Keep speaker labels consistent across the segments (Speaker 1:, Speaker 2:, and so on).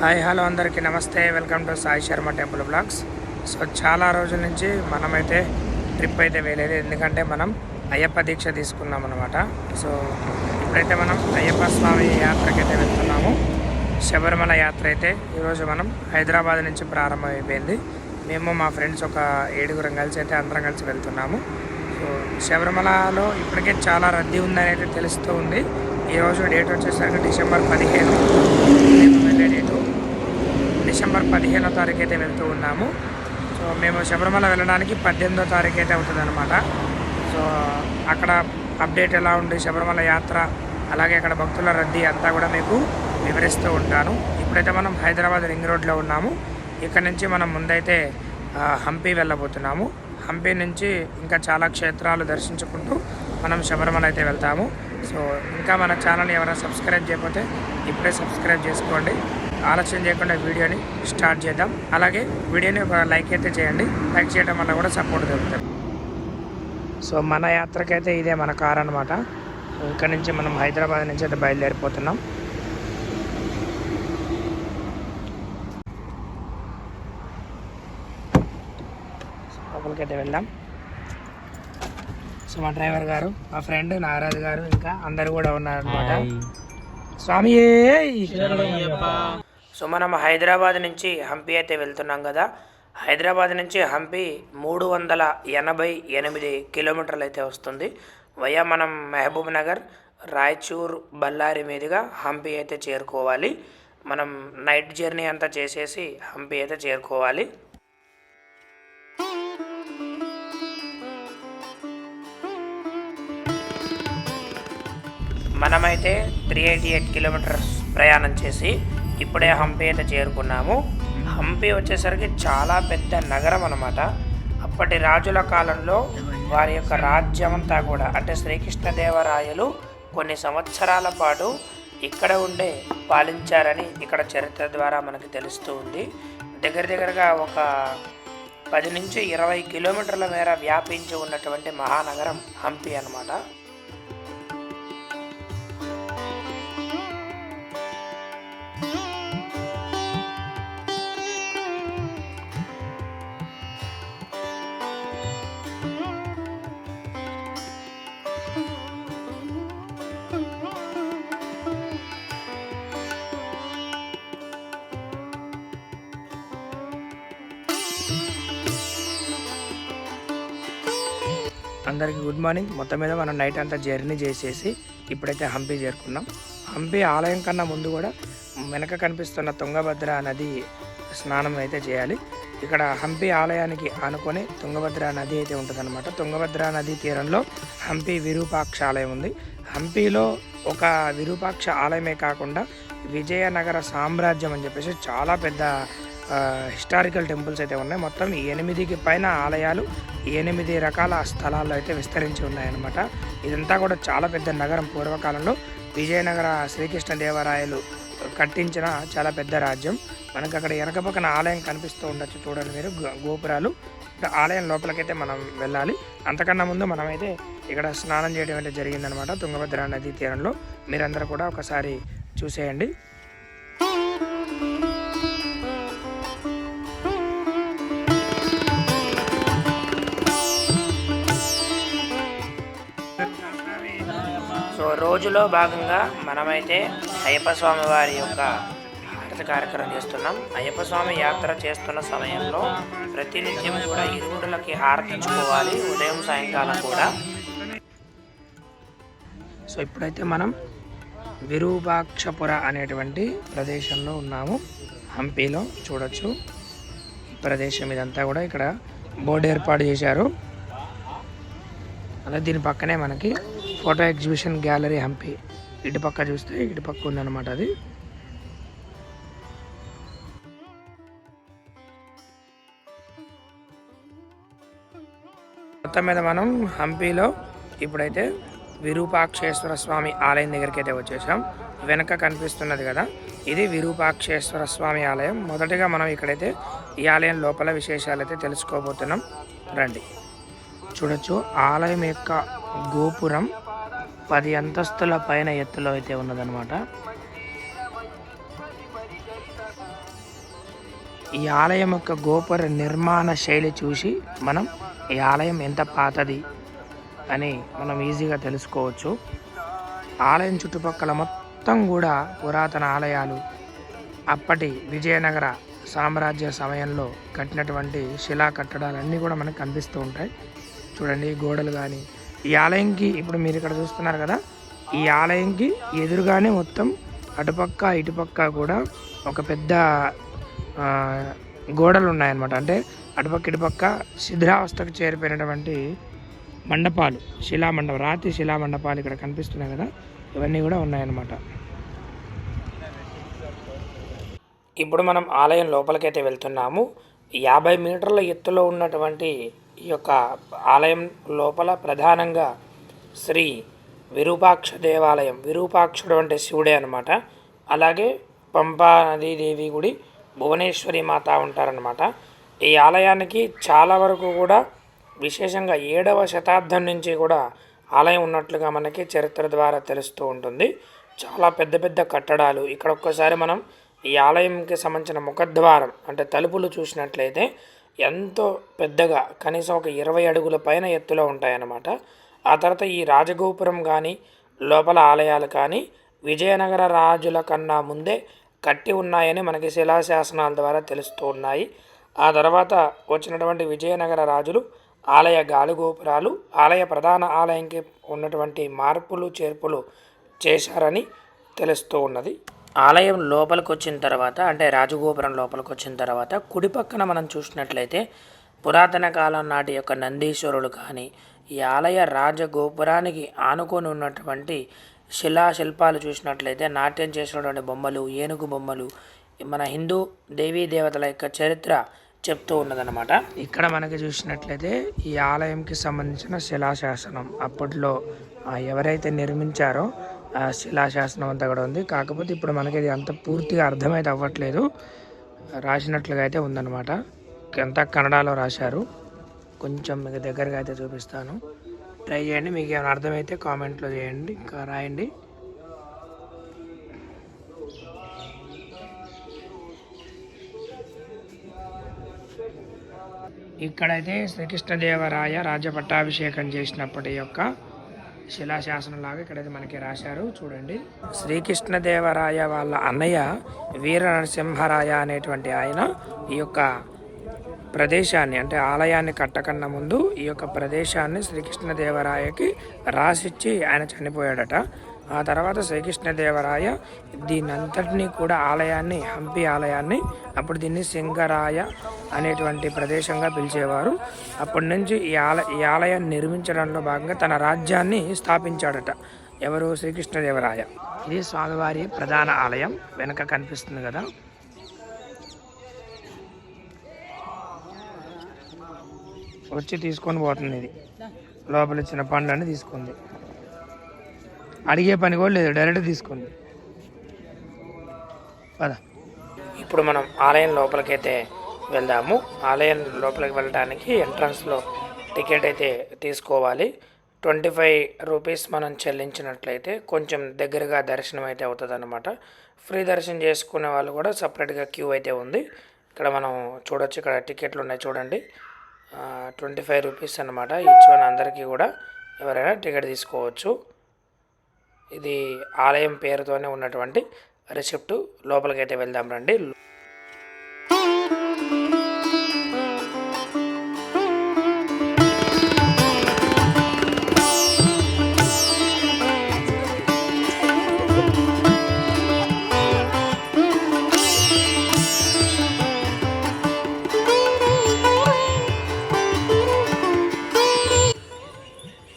Speaker 1: Hi hello అందరికీ నమస్తే. Welcome to Sai Sharma temple blogs. So చాలా రోజుల నుంచి మనమైతే ట్రిప్ అయితే వేయలేదు. ఎందుకంటే మనం అయ్యప్ప దీక్ష తీసుకున్నాం అనమాట సో ఇప్పుడైతే మనం అయ్యప్ప స్వామి యాత్రకైతే వెళ్తున్నాము. శబరిమల యాత్ర అయితే ఈరోజు మనం హైదరాబాద్ నుంచి ప్రారంభమైపోయింది. మేము మా ఫ్రెండ్స్ ఒక ఏడుగురం కలిసి అయితే అందరం కలిసి వెళ్తున్నాము. శబరిమలలో ఇప్పటికే చాలా రద్దీ ఉందని అయితే తెలుస్తూ ఉంది. ఈరోజు డేట్ వచ్చేసరికి డిసెంబర్ పదిహేను. మేము వెళ్ళే డేటు డిసెంబర్ పదిహేనో తారీఖు అయితే వెళ్తూ ఉన్నాము. సో మేము శబరిమల వెళ్ళడానికి పద్దెనిమిదో తారీఖు అయితే అవుతుందన్నమాట. సో అక్కడ అప్డేట్ ఎలా ఉంది శబరిమల యాత్ర అలాగే అక్కడ భక్తుల రద్దీ అంతా కూడా మీకు వివరిస్తూ ఉంటాను. ఇప్పుడైతే మనం హైదరాబాద్ రింగ్ రోడ్లో ఉన్నాము. ఇక్కడ నుంచి మనం ముందైతే హంపి వెళ్ళబోతున్నాము. హంపి నుంచి ఇంకా చాలా క్షేత్రాలు దర్శించుకుంటూ మనం శబరిమల అయితే వెళ్తాము. సో ఇంకా మన ఛానల్ ఎవరైనా సబ్స్క్రైబ్ చేయకపోతే ఇప్పుడే సబ్స్క్రైబ్ చేసుకోండి. ఆలస్యం చేయకుండా వీడియోని స్టార్ట్ చేద్దాం. అలాగే వీడియోని ఒక లైక్ అయితే చేయండి. లైక్ చేయడం వల్ల కూడా సపోర్ట్ దొరుకుతుంది. సో మన యాత్రకైతే ఇదే మన కార్ అనమాట సో ఇక్కడ నుంచి మనం హైదరాబాద్ నుంచి అయితే బయలుదేరిపోతున్నాం. సో లోపలికైతే వెళ్దాం. సో మా డ్రైవర్ గారు మా ఫ్రెండ్ నాగరాజు గారు ఇంకా అందరు కూడా ఉన్నారు అనమాట స్వామి సో మనం హైదరాబాద్ నుంచి హంపి అయితే వెళ్తున్నాం కదా. హైదరాబాద్ నుంచి హంపి మూడు వందల ఎనభై ఎనిమిది కిలోమీటర్లు అయితే వస్తుంది. వయా మనం మహబూబ్ నగర్ రాయచూర్ బళ్ళారి మీదుగా హంపి అయితే చేరుకోవాలి. మనం నైట్ జర్నీ అంతా చేసేసి హంపి అయితే చేరుకోవాలి. మనమైతే త్రీ ఎయిటీ ఎయిట్ కిలోమీటర్స్ ప్రయాణం చేసి ఇప్పుడే హంపి అయితే చేరుకున్నాము. హంపి వచ్చేసరికి చాలా పెద్ద నగరం అనమాట అప్పటి రాజుల కాలంలో వారి యొక్క రాజ్యం అంతా కూడా అంటే శ్రీకృష్ణదేవరాయలు కొన్ని సంవత్సరాల పాటు ఇక్కడ ఉండే పాలించారని ఇక్కడ చరిత్ర ద్వారా మనకి తెలుస్తూ ఉంది. దగ్గర దగ్గరగా ఒక పది నుంచి ఇరవై కిలోమీటర్ల మేర వ్యాపించి ఉన్నటువంటి మహానగరం హంపి అన్నమాట. అందరికీ గుడ్ మార్నింగ్. మొత్తం మీద మనం నైట్ అంతా జర్నీ చేసేసి ఇప్పుడైతే హంపి చేరుకున్నాం. హంపి ఆలయం కన్నా ముందు కూడా వెనక కనిపిస్తున్న తుంగభద్ర నది స్నానం అయితే చేయాలి. ఇక్కడ హంపి ఆలయానికి ఆనుకొని తుంగభద్ర నది అయితే ఉంటుందన్నమాట. తుంగభద్ర నది తీరంలో హంపి విరూపాక్ష ఆలయం ఉంది. హంపిలో ఒక విరూపాక్ష ఆలయమే కాకుండా విజయనగర సామ్రాజ్యం అని చెప్పేసి చాలా పెద్ద హిస్టారికల్ టెంపుల్స్ అయితే ఉన్నాయి. మొత్తం ఎనిమిదికి పైన ఆలయాలు ఎనిమిది రకాల స్థలాల్లో అయితే విస్తరించి ఉన్నాయన్నమాట. ఇదంతా కూడా చాలా పెద్ద నగరం. పూర్వకాలంలో విజయనగర శ్రీకృష్ణదేవరాయలు కట్టించిన చాలా పెద్ద రాజ్యం. మనకు అక్కడ వెనక పక్కన ఆలయం కనిపిస్తూ ఉండొచ్చు చూడండి మీరు గోపురాలు. ఆలయం లోపలికైతే మనం వెళ్ళాలి. అంతకన్నా ముందు మనమైతే ఇక్కడ స్నానం చేయడం అయితే జరిగిందనమాట తుంగభద్ర నదీ తీరంలో. మీరందరూ కూడా ఒకసారి చూసేయండి. రోజులో భాగంగా మనమైతే అయ్యప్ప స్వామి వారి యొక్క హారతి కార్యక్రమం చేస్తున్నాం. అయ్యప్ప స్వామి యాత్ర చేస్తున్న సమయంలో ప్రతినిత్యం కూడా ఇరుగుడులకి హారతించుకోవాలి ఉదయం సాయంకాలం కూడా. సో ఇప్పుడైతే మనం విరూపాక్షపుర అనేటువంటి ప్రదేశంలో ఉన్నాము. హంపీలో చూడొచ్చు. ఈ ప్రదేశం ఇదంతా కూడా ఇక్కడ బోర్డు ఏర్పాటు చేశారు. అలా దీని పక్కనే మనకి ఫోటో ఎగ్జిబిషన్ గ్యాలరీ హంపి. ఇటు పక్క చూస్తే ఇటు పక్క ఉందన్నమాట అది. మొత్తం మీద మనం హంపీలో ఇప్పుడైతే విరూపాక్షేశ్వర స్వామి ఆలయం దగ్గరికి అయితే వచ్చేసాం. వెనక కనిపిస్తున్నది కదా ఇది విరూపాక్షేశ్వర స్వామి ఆలయం. మొదటిగా మనం ఇక్కడైతే ఈ ఆలయం లోపల విశేషాలు అయితే తెలుసుకోబోతున్నాం. రండి. చూడొచ్చు ఆలయం యొక్క గోపురం పది అంతస్తుల పైన ఎత్తులో అయితే ఉన్నదనమాట ఈ ఆలయం యొక్క గోపుర నిర్మాణ శైలి చూసి మనం ఈ ఆలయం ఎంత పాతది అని మనం ఈజీగా తెలుసుకోవచ్చు. ఆలయం చుట్టుపక్కల మొత్తం కూడా పురాతన ఆలయాలు. అప్పటి విజయనగర సామ్రాజ్య సమయంలో కట్టినటువంటి శిలా కట్టడాలన్నీ కూడా మనకు కనిపిస్తూ ఉంటాయి. చూడండి గోడలు కానీ ఈ ఆలయంకి ఇప్పుడు మీరు ఇక్కడ చూస్తున్నారు కదా ఈ ఆలయంకి ఎదురుగానే మొత్తం అటుపక్క ఇటుపక్క కూడా ఒక పెద్ద గోడలు ఉన్నాయన్నమాట అంటే అటుపక్క ఇటుపక్క శిథిరావస్థకు చేరిపోయినటువంటి మండపాలు శిలా మండపం రాతి శిలా మండపాలు ఇక్కడ కనిపిస్తున్నాయి కదా ఇవన్నీ కూడా ఉన్నాయన్నమాట. ఇప్పుడు మనం ఆలయం లోపలికైతే వెళ్తున్నాము. యాభై మీటర్ల ఎత్తులో ఉన్నటువంటి ఈ యొక్క ఆలయం లోపల ప్రధానంగా శ్రీ విరూపాక్ష దేవాలయం. విరూపాక్షుడు అంటే శివుడే అనమాట అలాగే పంపా నదీదేవి గుడి భువనేశ్వరి మాత ఉంటారనమాట ఈ ఆలయానికి చాలా వరకు కూడా విశేషంగా ఏడవ శతాబ్దం నుంచి కూడా ఆలయం ఉన్నట్లుగా మనకి చరిత్ర ద్వారా తెలుస్తూ ఉంటుంది. చాలా పెద్ద పెద్ద కట్టడాలు. ఇక్కడ ఒక్కసారి మనం ఈ ఆలయంకి సంబంధించిన ముఖద్వారం అంటే తలుపులు చూసినట్లయితే ఎంతో పెద్దగా కనీసం ఒక ఇరవై అడుగుల పైన ఎత్తులో ఉంటాయన్నమాట. ఆ తర్వాత ఈ రాజగోపురం కానీ లోపల ఆలయాలు కానీ విజయనగర రాజుల కన్నా ముందే కట్టి ఉన్నాయని మనకి శిలాశాసనాల ద్వారా తెలుస్తూ ఉన్నాయి. ఆ తర్వాత వచ్చినటువంటి విజయనగర రాజులు ఆలయ గాలిగోపురాలు ఆలయ ప్రధాన ఆలయంకి ఉన్నటువంటి మార్పులు చేర్పులు చేశారని తెలుస్తూ ఉన్నది. ఆలయం లోపలికి వచ్చిన తర్వాత అంటే రాజగోపురం లోపలికి వచ్చిన తర్వాత కుడి పక్కన మనం చూసినట్లయితే పురాతన కాలం నాటి యొక్క నందీశ్వరుడు కానీ ఈ ఆలయ రాజగోపురానికి ఆనుకొని ఉన్నటువంటి శిలా శిల్పాలు చూసినట్లయితే నాట్యం చేసినటువంటి బొమ్మలు ఏనుగు బొమ్మలు మన హిందూ దేవీ దేవతల యొక్క చరిత్ర చెప్తూ ఉన్నదనమాట ఇక్కడ మనకి చూసినట్లయితే ఈ ఆలయంకి సంబంధించిన శిలాశాసనం అప్పట్లో ఎవరైతే నిర్మించారో శిలాశాసనం అంతా కూడా ఉంది. కాకపోతే ఇప్పుడు మనకి ఇది అంత పూర్తిగా అర్థమైతే అవ్వట్లేదు. రాసినట్లుగా అయితే ఉందన్నమాట. ఎంత కన్నడలో రాశారు? కొంచెం మీకు దగ్గరగా అయితే చూపిస్తాను. ట్రై చేయండి. మీకు ఏమైనా అర్థమైతే కామెంట్లో చేయండి. ఇంకా రాయండి. ఇక్కడైతే శ్రీకృష్ణదేవరాయ రాజ్య పట్టాభిషేకం చేసినప్పటి యొక్క శిలాశాసనంలాగా ఇక్కడైతే మనకి రాశారు. చూడండి. శ్రీకృష్ణదేవరాయ వాళ్ళ అన్నయ్య వీర నరసింహరాయ అనేటువంటి ఆయన ఈ యొక్క ప్రదేశాన్ని అంటే ఆలయాన్ని కట్టకన్నా ముందు ఈ యొక్క ప్రదేశాన్ని శ్రీకృష్ణదేవరాయకి రాసిచ్చి ఆయన చనిపోయాడట. ఆ తర్వాత శ్రీకృష్ణదేవరాయ దీనంతటినీ కూడా ఆలయాన్ని హంపి ఆలయాన్ని అప్పుడు దీన్ని సింగరాయ అనేటువంటి ప్రదేశంగా పిలిచేవారు. అప్పటి నుంచి ఈ ఆల ఈ ఆలయాన్ని నిర్మించడంలో భాగంగా తన రాజ్యాన్ని స్థాపించాడట ఎవరు? శ్రీకృష్ణదేవరాయ. ఇది స్వామివారి ప్రధాన ఆలయం. వెనక కనిపిస్తుంది కదా. వచ్చి తీసుకొని పోతుంది ఇది. లోపల ఇచ్చిన పండ్లన్నీ తీసుకుంది. అడిగే పని కూడా లేదు డైరెక్ట్ తీసుకుంది కదా ఇప్పుడు మనం ఆలయం లోపలికైతే వెళ్దాము. ఆలయం లోపలికి వెళ్ళడానికి ఎంట్రన్స్లో టికెట్ అయితే తీసుకోవాలి. ట్వంటీ ఫైవ్ రూపీస్ మనం చెల్లించినట్లయితే కొంచెం దగ్గరగా దర్శనం అయితే అవుతుంది అనమాట ఫ్రీ దర్శనం చేసుకునే వాళ్ళు కూడా సపరేట్గా క్యూ అయితే ఉంది. ఇక్కడ మనం చూడొచ్చు ఇక్కడ టికెట్లు ఉన్నాయి చూడండి. ట్వంటీ ఫైవ్ రూపీస్ అనమాట ఇచ్చిన అందరికీ కూడా ఎవరైనా టికెట్ తీసుకోవచ్చు. ఇది ఆలయం పేరుతోనే ఉన్నటువంటి రిసిప్ట్. లోపలికి అయితే వెళ్దాం రండి.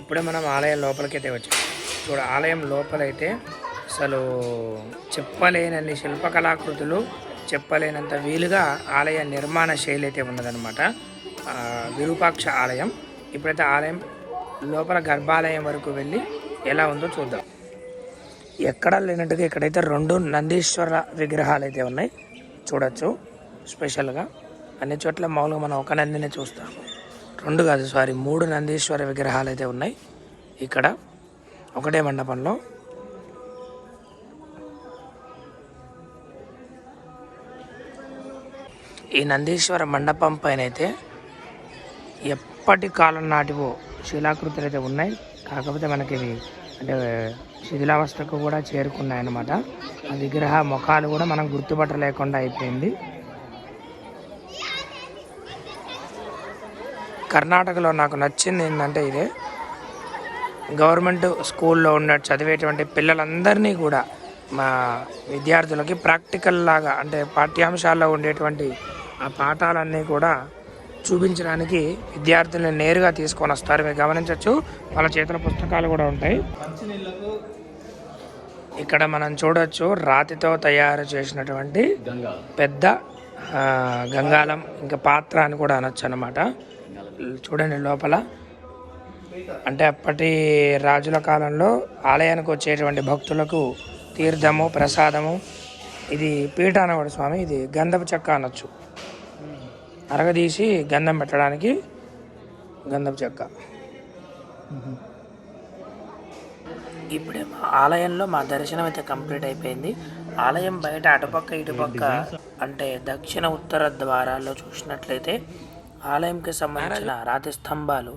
Speaker 1: ఇప్పుడే మనం ఆలయం లోపలికైతే వచ్చాం. చూడ ఆలయం లోపలైతే అసలు చెప్పలేనన్ని శిల్పకళాకృతులు చెప్పలేనంత వీలుగా ఆలయ నిర్మాణ శైలి అయితే ఉన్నదనమాట విరూపాక్ష ఆలయం. ఇప్పుడైతే ఆలయం లోపల గర్భాలయం వరకు వెళ్ళి ఎలా ఉందో చూద్దాం. ఎక్కడ లేనట్టుగా ఇక్కడైతే రెండు నందీశ్వర విగ్రహాలు అయితే ఉన్నాయి. చూడొచ్చు స్పెషల్గా. అన్ని చోట్ల మామూలుగా మనం ఒక నందినే చూస్తాం రెండు కాదు సారీ మూడు నందీశ్వర విగ్రహాలు అయితే ఉన్నాయి. ఇక్కడ ఒకటే మండపంలో. ఈ నందీశ్వర మండపం పైన అయితే ఎప్పటి కాలం నాటివో శిలాకృతులు అయితే ఉన్నాయి. కాకపోతే మనకి ఇవి అంటే శిథిలావస్థకు కూడా చేరుకున్నాయన్నమాట. ఆ విగ్రహ ముఖాలు కూడా మనం గుర్తుపట్టలేకుండా అయిపోయింది. కర్ణాటకలో నాకు నచ్చింది ఏంటంటే ఇదే. గవర్నమెంట్ స్కూల్లో ఉన్న చదివేటువంటి పిల్లలందరినీ కూడా మా విద్యార్థులకి ప్రాక్టికల్ లాగా అంటే పాఠ్యాంశాల్లో ఉండేటువంటి ఆ పాఠాలన్నీ కూడా చూపించడానికి విద్యార్థుల్ని నేరుగా తీసుకొని వస్తారు. మీరు గమనించవచ్చు వాళ్ళ చేతుల పుస్తకాలు కూడా ఉంటాయి. ఇక్కడ మనం చూడొచ్చు రాతితో తయారు చేసినటువంటి పెద్ద ఆ, గంగాళం ఇంకా పాత్ర అని కూడా అనొచ్చు అనమాట చూడండి లోపల. అంటే అప్పటి రాజుల కాలంలో ఆలయానికి వచ్చేటువంటి భక్తులకు తీర్థము ప్రసాదము ఇది పీఠ అనవాడు స్వామి ఇది గంధపు చెక్క అనొచ్చు. అరగదీసి గంధం పెట్టడానికి గంధపు చెక్క. ఇప్పుడే మా ఆలయంలో మా దర్శనం అయితే కంప్లీట్ అయిపోయింది. ఆలయం బయట అటుపక్క ఇటుపక్క అంటే దక్షిణ ఉత్తర ద్వారాల్లో చూసినట్లయితే ఆలయంకి సంబంధించిన రాతి స్తంభాలు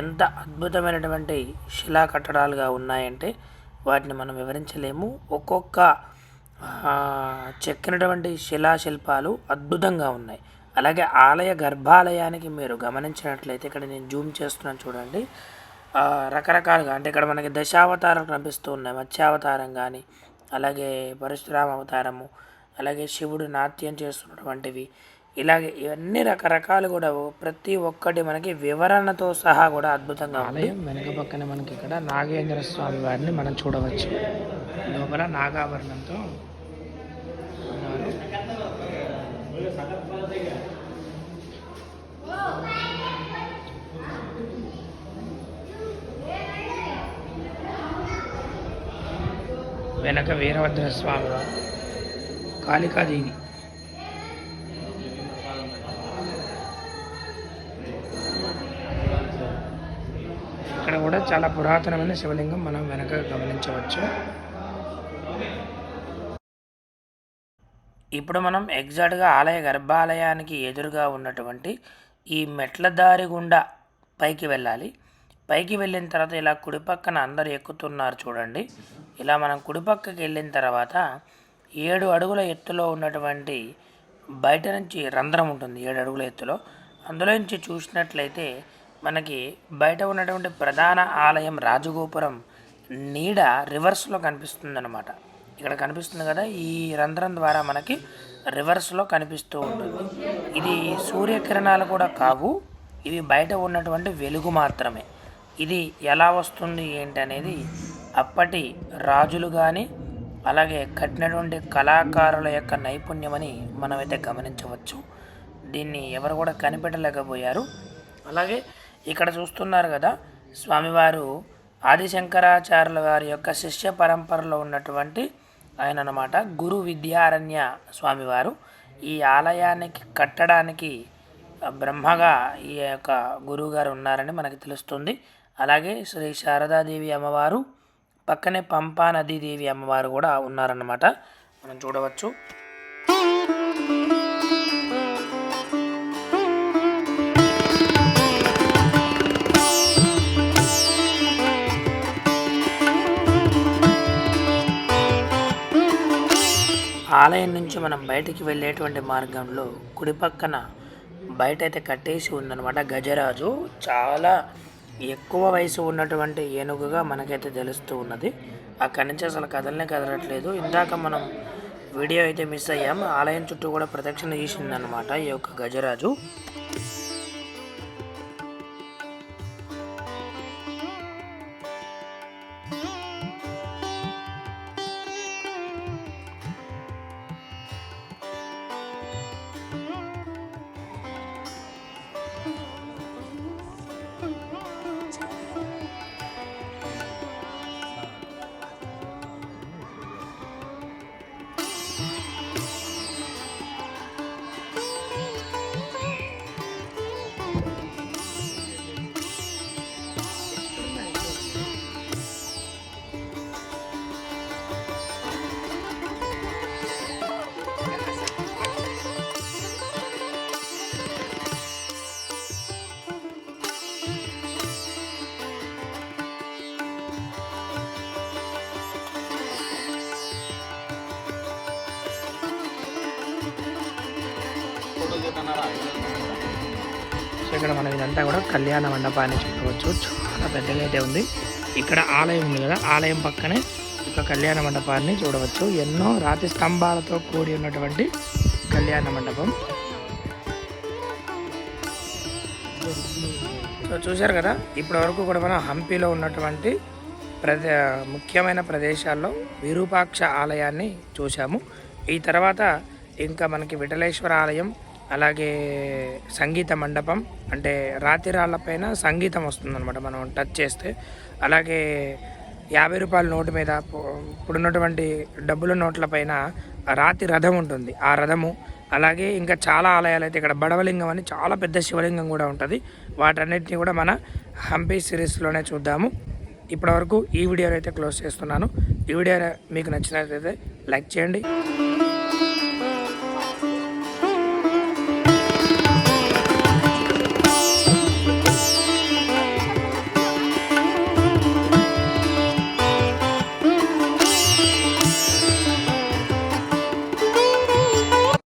Speaker 1: ఎంత అద్భుతమైనటువంటి శిలా కట్టడాలుగా ఉన్నాయంటే వాటిని మనం వివరించలేము. ఒక్కొక్క చెక్కినటువంటి శిలాశిల్పాలు అద్భుతంగా ఉన్నాయి. అలాగే ఆలయ గర్భాలయానికి మీరు గమనించినట్లయితే ఇక్కడ నేను జూమ్ చేస్తున్నాను చూడండి. రకరకాలుగా అంటే ఇక్కడ మనకి దశావతారం కనిపిస్తూ ఉన్నాయి. మత్స్యావతారం కానీ అలాగే పరశురామ అవతారము అలాగే శివుడు నాట్యం చేస్తున్నటువంటివి ఇలాగే ఇవన్నీ రకరకాలు కూడా ప్రతి ఒక్కటి మనకి వివరణతో సహా కూడా అద్భుతంగా ఆలయం వెనక పక్కన మనకి ఇక్కడ నాగేంద్ర స్వామి వారిని మనం చూడవచ్చు. లోపల నాగాభరణంతో ఉన్నారు. వెనక వీరభద్ర స్వామి వారు. కాళికాదేవి. ఇక్కడ కూడా చాలా పురాతనమైన శివలింగం మనం వెనక గమనించవచ్చు. ఇప్పుడు మనం ఎగ్జాక్ట్గా ఆలయ గర్భాలయానికి ఎదురుగా ఉన్నటువంటి ఈ మెట్ల దారి గుండా పైకి వెళ్ళాలి. పైకి వెళ్ళిన తర్వాత ఇలా కుడిపక్కన అందరు ఎక్కుతున్నారు చూడండి. ఇలా మనం కుడిపక్కకి వెళ్ళిన తర్వాత ఏడు అడుగుల ఎత్తులో ఉన్నటువంటి బయట నుంచి రంధ్రం ఉంటుంది. ఏడు అడుగుల ఎత్తులో. అందులో నుంచి చూసినట్లయితే మనకి బయట ఉన్నటువంటి ప్రధాన ఆలయం రాజగోపురం నీడ రివర్స్లో కనిపిస్తుంది ఇక్కడ కనిపిస్తుంది కదా ఈ రంధ్రం ద్వారా మనకి రివర్స్లో కనిపిస్తూ ఉంటుంది. ఇది సూర్యకిరణాలు కూడా కావు ఇవి బయట ఉన్నటువంటి వెలుగు మాత్రమే. ఇది ఎలా వస్తుంది ఏంటి అనేది అప్పటి రాజులు కానీ అలాగే కట్టినటువంటి కళాకారుల యొక్క నైపుణ్యమని మనమైతే గమనించవచ్చు. దీన్ని ఎవరు కూడా కనిపెట్టలేకపోయారు. అలాగే ఇక్కడ చూస్తున్నారు కదా స్వామివారు ఆదిశంకరాచార్యుల వారి యొక్క శిష్య పరంపరలో ఉన్నటువంటి ఆయన అన్నమాట గురు విద్యారణ్య స్వామివారు. ఈ ఆలయానికి కట్టడానికి బ్రహ్మగా ఈ యొక్క గురువుగారు ఉన్నారని మనకి తెలుస్తుంది. అలాగే శ్రీ శారదాదేవి అమ్మవారు పక్కనే పంపా నదీదేవి అమ్మవారు కూడా ఉన్నారన్నమాట. మనం చూడవచ్చు. ఆలయం నుంచి మనం బయటికి వెళ్ళేటువంటి మార్గంలో కుడి పక్కన బయట అయితే కట్టేసి ఉందన్నమాట గజరాజు. చాలా ఎక్కువ వయసు ఉన్నటువంటి ఏనుగుగా మనకైతే తెలుస్తూ ఉన్నది. అక్కడి నుంచి అసలు కదలనే కదలట్లేదు. ఇందాక మనం వీడియో అయితే మిస్ అయ్యాం. ఆలయం చుట్టూ కూడా ప్రదక్షిణ చేసిందనమాట ఈ యొక్క గజరాజు. ఇదంతా కూడా కళ్యాణ మండపాన్ని చూడవచ్చు చాలా పెద్దగా అయితే ఉంది. ఇక్కడ ఆలయం ఉంది కదా ఆలయం పక్కనే ఒక కళ్యాణ మండపాన్ని చూడవచ్చు. ఎన్నో రాతి స్తంభాలతో కూడి ఉన్నటువంటి కళ్యాణ మండపం. సో చూశారు కదా ఇప్పటి వరకు కూడా మనం హంపీలో ఉన్నటువంటి ప్రదే ముఖ్యమైన ప్రదేశాల్లో విరూపాక్ష ఆలయాన్ని చూశాము. ఈ తర్వాత ఇంకా మనకి విఠలేశ్వర ఆలయం అలాగే సంగీత మండపం అంటే రాతి రాళ్ళపైన సంగీతం వస్తుందన్నమాట మనం టచ్ చేస్తే. అలాగే యాభై రూపాయల నోటు మీద ఇప్పుడున్నటువంటి డబ్బుల నోట్ల పైన రాతి రథం ఉంటుంది. ఆ రథము అలాగే ఇంకా చాలా ఆలయాలు అయితే ఇక్కడ బడవలింగం అని చాలా పెద్ద శివలింగం కూడా ఉంటుంది. వాటన్నిటిని కూడా మన హంపి సిరీస్లోనే చూద్దాము. ఇప్పటివరకు ఈ వీడియోలో అయితే క్లోజ్ చేస్తున్నాను. ఈ వీడియో మీకు నచ్చినట్లయితే లైక్ చేయండి.